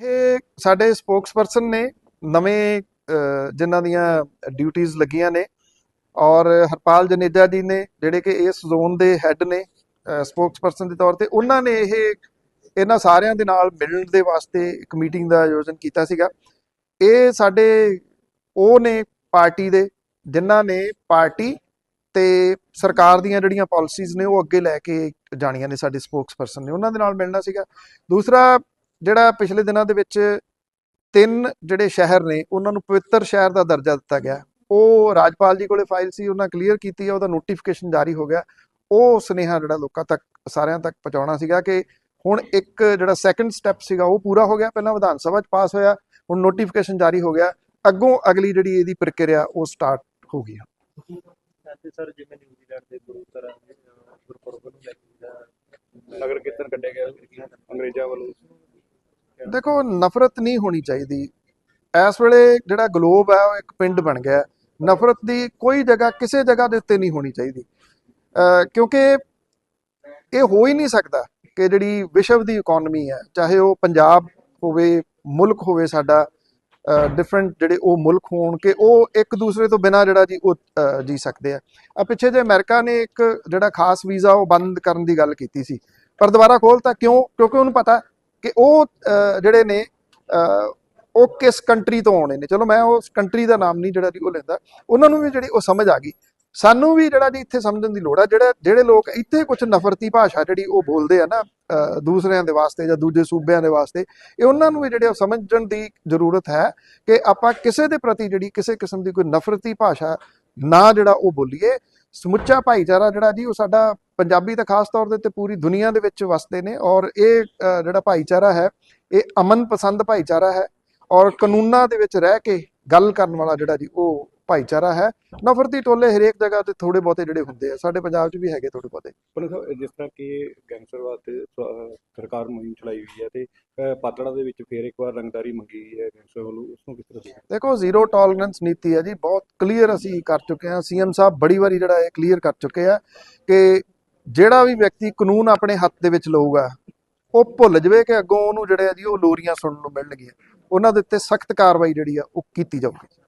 ਇਹ ਸਾਡੇ ਸਪੋਕਸਪਰਸਨ ਨੇ ਨਵੇਂ ਅਹ, ਜਿਨ੍ਹਾਂ ਦੀਆਂ ਡਿਊਟੀਆਂ ਲੱਗੀਆਂ ਨੇ ਔਰ ਹਰਪਾਲ ਜਨੇਜਾ ਜੀ ਨੇ ਜਿਹੜੇ ਕਿ ਇਸ ਜ਼ੋਨ ਦੇ ਹੈੱਡ ਨੇ ਸਪੋਕਸਪਰਸਨ ਦੇ ਤੌਰ ਤੇ ਉਹਨਾਂ ਨੇ ਇਹ ਇਹਨਾਂ ਸਾਰਿਆਂ ਦੇ ਨਾਲ ਮਿਲਣ ਦੇ ਵਾਸਤੇ ਇੱਕ ਮੀਟਿੰਗ ਦਾ ਆਯੋਜਨ ਕੀਤਾ ਸੀਗਾ। ਇਹ ਸਾਡੇ ਉਹ ਨੇ ਪਾਰਟੀ ਦੇ ਜਿਨ੍ਹਾਂ ਨੇ ਪਾਰਟੀ ਤੇ ਸਰਕਾਰ ਦੀਆਂ ਜਿਹੜੀਆਂ ਪਾਲਿਸੀਜ਼ ਨੇ ਉਹ ਅੱਗੇ ਲੈ ਕੇ ਜਾਣੀਆਂ ਨੇ ਸਾਡੇ ਸਪੋਕਸਪਰਸਨ ਨੇ। ਉਹਨਾਂ ਦੇ ਨਾਲ ਮਿਲਣਾ ਸੀਗਾ। ਦੂਸਰਾ ਜਿਹੜਾ ਪਿਛਲੇ ਦਿਨਾਂ ਦੇ ਵਿੱਚ ਤਿੰਨ ਜਿਹੜੇ ਸ਼ਹਿਰ ਨੇ, ਉਹਨਾਂ ਨੂੰ ਪਵਿੱਤਰ ਸ਼ਹਿਰ ਦਾ ਦਰਜਾ ਦਿੱਤਾ ਗਿਆ। ਉਹ ਰਾਜਪਾਲ ਜੀ ਕੋਲੇ ਫਾਈਲ ਸੀ, ਉਹਨਾਂ ਕਲੀਅਰ ਕੀਤੀ ਹੈ ਉਹਦਾ ਨੋਟੀਫਿਕੇਸ਼ਨ ਜਾਰੀ ਹੋ ਗਿਆ। ਉਹ ਸੁਨੇਹਾ ਜਿਹੜਾ ਲੋਕਾਂ ਤੱਕ, ਸਾਰਿਆਂ ਤੱਕ ਪਹੁੰਚਾਉਣਾ ਸੀਗਾ ਕਿ ਹੁਣ ਇੱਕ ਜਿਹੜਾ ਸੈਕੰਡ ਸਟੈਪ ਸੀਗਾ, ਉਹ ਪੂਰਾ ਹੋ ਗਿਆ। ਪਹਿਲਾਂ ਵਿਧਾਨ ਸਭਾ 'ਚ ਪਾਸ ਹੋਇਆ, ਹੁਣ ਨੋਟੀਫਿਕੇਸ਼ਨ ਜਾਰੀ ਹੋ ਗਿਆ। ਅੱਗੋਂ ਅਗਲੀ ਜਿਹੜੀ ਇਹਦੀ ਪ੍ਰਕਿਰਿਆ, ਉਹ ਸਟਾਰਟ ਹੋ ਗਈ ਤੇ ਸਰ, ਜਿਵੇਂ ਨਿਊਜ਼ੀਲੈਂਡ ਦੇ ਗੁਰੂ ਗੁਰਪੁਰਬ ਨੂੰ ਲੈ ਕੇ ਨਗਰ ਕੀਰਤਨ ਕੱਢਿਆ ਗਿਆ ਅੰਗਰੇਜ਼ਾਂ ਵੱਲੋਂ ਦੇਖੋ, ਨਫ਼ਰਤ ਨਹੀਂ ਹੋਣੀ ਚਾਹੀਦੀ। ਇਸ ਵੇਲੇ ਜਿਹੜਾ ਗਲੋਬ ਹੈ, ਉਹ ਇੱਕ ਪਿੰਡ ਬਣ ਗਿਆ ਨਫ਼ਰਤ ਦੀ ਕੋਈ ਜਗ੍ਹਾ, ਕਿਸੇ ਜਗ੍ਹਾ ਦੇ ਉੱਤੇ ਨਹੀਂ ਹੋਣੀ ਚਾਹੀਦੀ। ਅਹ ਕਿਉਂਕਿ ਇਹ ਹੋ ਹੀ ਨਹੀਂ ਸਕਦਾ ਕਿ ਜਿਹੜੀ ਵਿਸ਼ਵ ਦੀ ਇਕਨੋਮੀ ਹੈ, ਚਾਹੇ ਉਹ ਪੰਜਾਬ ਹੋਵੇ, ਮੁਲਕ ਹੋਵੇ ਸਾਡਾ ਡਿਫਰੈਂਟ ਜਿਹੜੇ ਉਹ ਮੁਲਕ ਹੋਣ ਕਿ ਉਹ ਇੱਕ ਦੂਸਰੇ ਤੋਂ ਬਿਨਾ ਜਿਹੜਾ ਜੀ, ਉਹ ਜੀ ਸਕਦੇ ਆ। ਆ ਪਿੱਛੇ ਜੇ ਅਮਰੀਕਾ ਨੇ ਇੱਕ ਜਿਹੜਾ ਖਾਸ ਵੀਜ਼ਾ ਉਹ ਬੰਦ ਕਰਨ ਦੀ ਗੱਲ ਕੀਤੀ ਸੀ। ਪਰ ਦੁਬਾਰਾ ਖੋਲਤਾ ਕਿਉਂ? ਕਿਉਂਕਿ ਉਹਨੂੰ ਪਤਾ ਕਿ ਉਹ ਜਿਹੜੇ ਨੇ ਅਹ, ਉਹ ਕਿਸ ਕੰਟਰੀ ਤੋਂ ਆਉਣੇ ਨੇ? ਚਲੋ ਮੈਂ ਉਸ ਕੰਟਰੀ ਦਾ ਨਾਮ ਨਹੀਂ ਜਿਹੜਾ ਜੀ ਉਹ ਲੈਂਦਾ ਉਹਨਾਂ ਨੂੰ ਵੀ ਜਿਹੜੀ ਉਹ ਸਮਝ ਆ ਗਈ। ਸਾਨੂੰ ਵੀ ਜਿਹੜਾ ਜੀ ਇੱਥੇ ਸਮਝਣ ਦੀ ਲੋੜ ਆ ਜਿਹੜਾ ਜਿਹੜੇ ਲੋਕ ਇੱਥੇ ਕੁਝ ਨਫ਼ਰਤੀ ਭਾਸ਼ਾ ਜਿਹੜੀ ਉਹ ਬੋਲਦੇ ਆ ਨਾ ਅਹ, ਦੂਸਰਿਆਂ ਦੇ ਵਾਸਤੇ ਜਾਂ ਦੂਜੇ ਸੂਬਿਆਂ ਦੇ ਵਾਸਤੇ ਇਹ ਉਹਨਾਂ ਨੂੰ ਵੀ ਜਿਹੜੇ ਉਹ ਸਮਝਣ ਦੀ ਜ਼ਰੂਰਤ ਹੈ ਕਿ ਆਪਾਂ ਕਿਸੇ ਦੇ ਪ੍ਰਤੀ ਜਿਹੜੀ ਕਿਸੇ ਕਿਸਮ ਦੀ ਕੋਈ ਨਫ਼ਰਤੀ ਭਾਸ਼ਾ ਨਾ ਜਿਹੜਾ ਉਹ ਬੋਲੀਏ। ਸਮੁੱਚਾ ਭਾਈਚਾਰਾ ਜਿਹੜਾ ਜੀ ਉਹ ਸਾਡਾ ਪੰਜਾਬੀ ਤਾਂ ਖਾਸ ਤੌਰ ਦੇ ਉੱਤੇ ਪੂਰੀ ਦੁਨੀਆ ਦੇ ਵਿੱਚ ਵਸਦੇ ਨੇ ਔਰ ਇਹ ਜਿਹੜਾ ਭਾਈਚਾਰਾ ਹੈ ਇਹ ਅਮਨ ਪਸੰਦ ਭਾਈਚਾਰਾ ਹੈ ਔਰ ਕਾਨੂੰਨਾਂ ਦੇ ਵਿੱਚ ਰਹਿ ਕੇ ਗੱਲ ਕਰਨ ਵਾਲਾ ਜਿਹੜਾ ਜੀ ਉਹ ਭਾਈਚਾਰਾ ਹੈ। ਨਫ਼ਰਤੀ ਟੋਲੇ ਹਰੇਕ ਜਗ੍ਹਾ ਤੇ ਥੋੜੇ ਬਹੁਤੇ ਜਿਹੜੇ ਹੁੰਦੇ ਆ ਸਾਡੇ ਪੰਜਾਬ 'ਚ ਵੀ ਹੈਗੇ ਥੋੜੇ ਬਹੁਤੇ। ਪਰ ਜਿਸ ਤਰ੍ਹਾਂ ਕਿ ਗੈਂਗਸਟਰ ਵਾਸਤੇ ਸਰਕਾਰ ਮੁਹਿੰਮ ਚਲਾਈ ਹੋਈ ਹੈ ਤੇ ਪਾਤੜਾ ਦੇ ਵਿੱਚ ਫੇਰ ਇੱਕ ਵਾਰ ਰੰਗਦਾਰੀ ਮੰਗੀ ਹੈ ਗੈਂਗਸਟਰ ਵੱਲੋਂ ਉਸ ਨੂੰ ਕਿਸ ਤਰ੍ਹਾਂ ਦੇਖੋ ਜ਼ੀਰੋ ਟੋਲਰੈਂਸ ਨੀਤੀ ਹੈ ਜੀ ਬਹੁਤ ਕਲੀਅਰ ਅਸੀਂ ਕਰ ਚੁੱਕੇ ਹਾਂ। ਸੀਐਮ ਸਾਹਿਬ ਬੜੀ ਵਾਰੀ ਜਿਹੜਾ ਇਹ ਕਲੀਅਰ ਕਰ ਚੁੱਕੇ ਆ ਕਿ ਜਿਹੜਾ ਵੀ ਵਿਅਕਤੀ ਕਾਨੂੰਨ ਆਪਣੇ ਹੱਥ ਦੇ ਵਿੱਚ ਲਊਗਾ, ਉਹ ਭੁੱਲ ਜਵੇ ਕਿ ਅੱਗੋਂ ਉਹਨੂੰ ਜਿਹੜੇ ਆ ਜੀ ਉਹ ਲੋਰੀਆਂ ਸੁਣਨ ਨੂੰ ਮਿਲਣਗੀਆਂ। ਉਹਨਾਂ ਦੇ ਉੱਤੇ ਸਖਤ ਕਾਰਵਾਈ ਜਿਹੜੀ ਆ, ਉਹ ਕੀਤੀ ਜਾਊਗੀ।